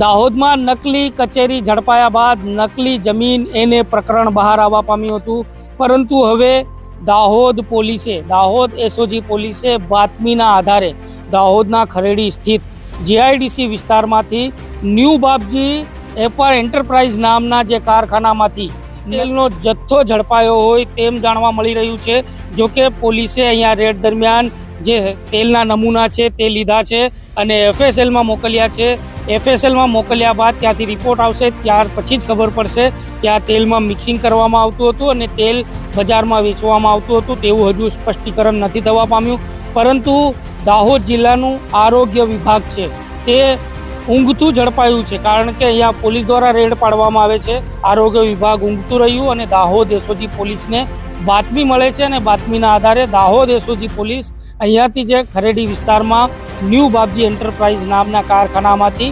દાહોદમાં નકલી કચેરી ઝડપાયા બાદ નકલી જમીન એને પ્રકરણ બહાર આવવા પામ્યું હતું. પરંતુ હવે દાહોદ પોલીસે, દાહોદ એસઓજી પોલીસે બાતમીના આધારે દાહોદના ખરેડી સ્થિત જીઆઈડીસી વિસ્તારમાંથી ન્યૂ બાપજી એપર એન્ટરપ્રાઇઝ નામના જે કારખાનામાંથી તેલનો જથ્થો ઝડપાયો હોય તેમ જાણવા મળી રહ્યું છે. જો કે પોલીસે અહીંયા રેડ દરમિયાન જે તેલના નમૂના છે તે લીધા છે અને એફએસએલમાં મોકલ્યા છે. એફએસએલમાં મોકલ્યા બાદ ત્યાંથી રિપોર્ટ આવશે, ત્યાર પછી જ ખબર પડશે કે આ તેલમાં મિક્સિંગ કરવામાં આવતું હતું અને તેલ બજારમાં વેચવામાં આવતું હતું તેવું હજુ સ્પષ્ટીકરણ નથી થવા પામ્યું. પરંતુ દાહોદ જિલ્લાનું આરોગ્ય વિભાગ છે તે ઊંઘતું ઝડપાયું છે કારણ કે અહીંયા પોલીસ દ્વારા રેડ પાડવામાં આવે છે. આરોગ્ય વિભાગ ઊંઘતું રહ્યું અને દાહોદ એસઓજી પોલીસને બાતમી મળે છે અને બાતમીના આધારે દાહોદ એસઓજી પોલીસ અહીંયાથી જે ખરેડી વિસ્તારમાં ન્યૂ બાપજી એન્ટરપ્રાઇઝ નામના કારખાનામાંથી